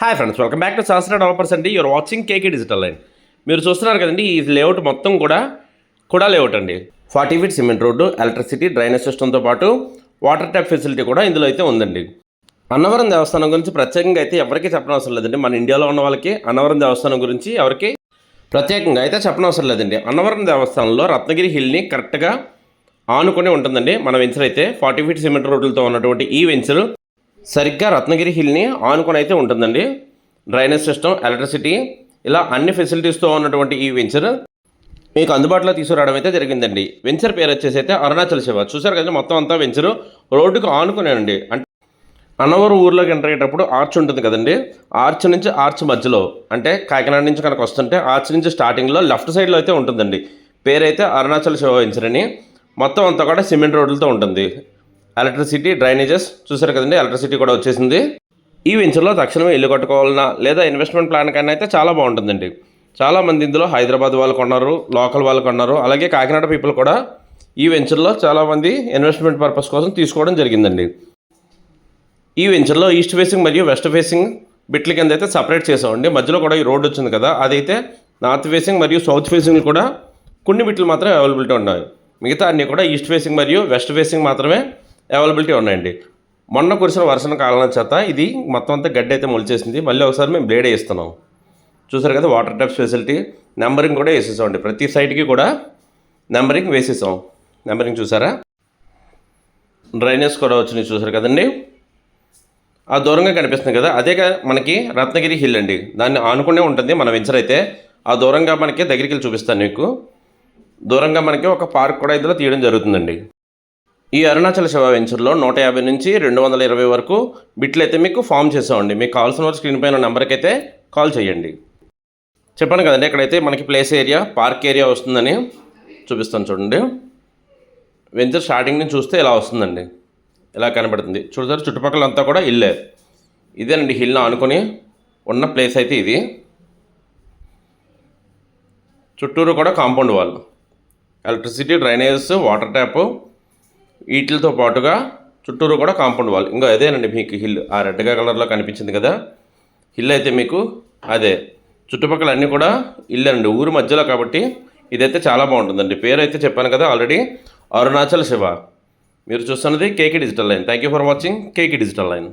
Hi friends welcome back to Shastra developers అండి you're watching KK digital line మీరు చూస్తున్నారు కదండి ఈ లేఅవుట్ మొత్తం కూడా కూడా లేఅవుట్ అండి. Forty feet cement road electricity drainage సిస్టమ్తో పాటు వాటర్ ట్యాప్ ఫెసిలిటీ కూడా ఇందులో అయితే ఉందండి. అన్నవరం దేవస్థానం గురించి ప్రత్యేకంగా అయితే ఎవరికీ చెప్పనవసరం లేదండి. మన ఇండియాలో ఉన్న వాళ్ళకి అన్నవరం దేవస్థానం గురించి ఎవరికి ప్రత్యేకంగా అయితే చెప్పనవసరం లేదండి. అన్నవరం దేవస్థానంలో రత్నగిరి హిల్ని కరెక్ట్గా ఆనుకొని ఉంటుందండి. మన వెంచర్ అయితే ఫార్టీ ఫీట్ సిమెంట్ రోడ్లతో ఉన్నటువంటి ఈ వెంచరు సరిగ్గా రత్నగిరి హిల్ని ఆనుకొని అయితే ఉంటుందండి. డ్రైనేజ్ సిస్టమ్ ఎలక్ట్రిసిటీ ఇలా అన్ని ఫెసిలిటీస్తో ఉన్నటువంటి ఈ వెంచర్ మీకు అందుబాటులో తీసుకురావడం అయితే జరిగిందండి. వెంచర్ పేరు వచ్చేసి అయితే అరుణాచల్ శివ. చూసారు కదా మొత్తం అంతా వెంచరు. రోడ్డుకు ఆనుకునేనండి. అంటే అన్నవరం ఊర్లోకి ఎంటర్ అయ్యేటప్పుడు ఆర్చ్ ఉంటుంది కదండి. ఆర్చ్ నుంచి ఆర్చ్ మధ్యలో అంటే కాకినాడ నుంచి కనుక వస్తుంటే ఆర్చ్ నుంచి స్టార్టింగ్లో లెఫ్ట్ సైడ్లో అయితే ఉంటుందండి. పేరైతే అరుణాచల్ శివ వెంచర్ అని మొత్తం అంతా కూడా సిమెంట్ రోడ్లతో ఉంటుంది. ఎలక్ట్రిసిటీ డ్రైనేజెస్ చూసారు కదండి ఎలక్ట్రిసిటీ కూడా వచ్చేసింది. ఈ వెంచర్లో తక్షణమే ఇల్లు కట్టుకోవాలన్నా లేదా ఇన్వెస్ట్మెంట్ ప్లాన్ కన్నా అయితే చాలా బాగుంటుందండి. చాలామంది ఇందులో హైదరాబాద్ వాళ్ళు కొన్నారు లోకల్ వాళ్ళు కొన్నారు అలాగే కాకినాడ పీపుల్ కూడా ఈ వెంచర్లో చాలామంది ఇన్వెస్ట్మెంట్ పర్పస్ కోసం తీసుకోవడం జరిగిందండి. ఈ వెంచర్లో ఈస్ట్ ఫేసింగ్ మరియు వెస్ట్ ఫేసింగ్ బిట్ల కింద అయితే సపరేట్ చేసామండి మధ్యలో కూడా ఈ రోడ్ వచ్చింది కదా అదైతే నార్త్ ఫేసింగ్ మరియు సౌత్ ఫేసింగ్ కూడా కొన్ని బిట్లు మాత్రమే అవైలబిలిటీ ఉన్నాయి. మిగతా అన్నీ కూడా ఈస్ట్ ఫేసింగ్ మరియు వెస్ట్ ఫేసింగ్ మాత్రమే అవైలబిలిటీ ఉన్నాయండి. మొన్న కురిసిన వర్షం కాలం చేత ఇది మొత్తం అంతా గడ్డి అయితే మొలిచేసింది. మళ్ళీ ఒకసారి మేము బ్లేడ్ వేస్తున్నాం చూసారు కదా వాటర్ ట్యాప్స్ ఫెసిలిటీ. నెంబరింగ్ కూడా వేసేసామండి. ప్రతి సైట్కి కూడా నెంబరింగ్ వేసేసాం. నెంబరింగ్ చూసారా? డ్రైనేజ్ కూడా వచ్చినాయి చూసారు కదండి. ఆ దూరంగా కనిపిస్తుంది కదా అదే మనకి రత్నగిరి హిల్ అండి. దాన్ని ఆనుకునే ఉంటుంది మన వెంచర్ అయితే. ఆ దూరంగా మనకి దగ్గరికి వెళ్ళి చూపిస్తాను మీకు. దూరంగా మనకి ఒక పార్క్ కూడా ఇందులో తీయడం జరుగుతుందండి. ఈ అరుణాచల శివ వెంచర్లో నూట యాభై నుంచి రెండు వందల ఇరవై వరకు బిట్లు అయితే మీకు ఫామ్ చేసామండి మీకు కావాల్సిన వారు స్క్రీన్ పైన నెంబర్కి అయితే కాల్ చేయండి. చెప్పాను కదండి ఇక్కడైతే మనకి ప్లేస్ ఏరియా పార్క్ ఏరియా వస్తుందని చూపిస్తాను చూడండి. వెంచర్ స్టార్టింగ్ నుంచి చూస్తే ఇలా వస్తుందండి. ఇలా కనబడుతుంది. చూడతారు చుట్టుపక్కల అంతా కూడా ఇల్లే. ఇదేనండి హిల్ను ఆనుకొని ఉన్న ప్లేస్ అయితే ఇది. చుట్టూరు కూడా compound wall. Electricity drainages water tap వీటితో పాటుగా చుట్టూరు కూడా కాంపౌండ్ వాల్. ఇంకా అదేనండి మీకు హిల్. ఆ రెడ్గా కలర్లో కనిపించింది కదా. హిల్ అయితే మీకు అదే. చుట్టుపక్కల అన్నీ కూడా ఇల్లు అండి ఊరు మధ్యలో కాబట్టి ఇదైతే చాలా బాగుంటుందండి. పేరు అయితే చెప్పాను కదా ఆల్రెడీ. అరుణాచల్ శివ. మీరు చూస్తున్నది KK digital line. Thank you for watching KK digital line.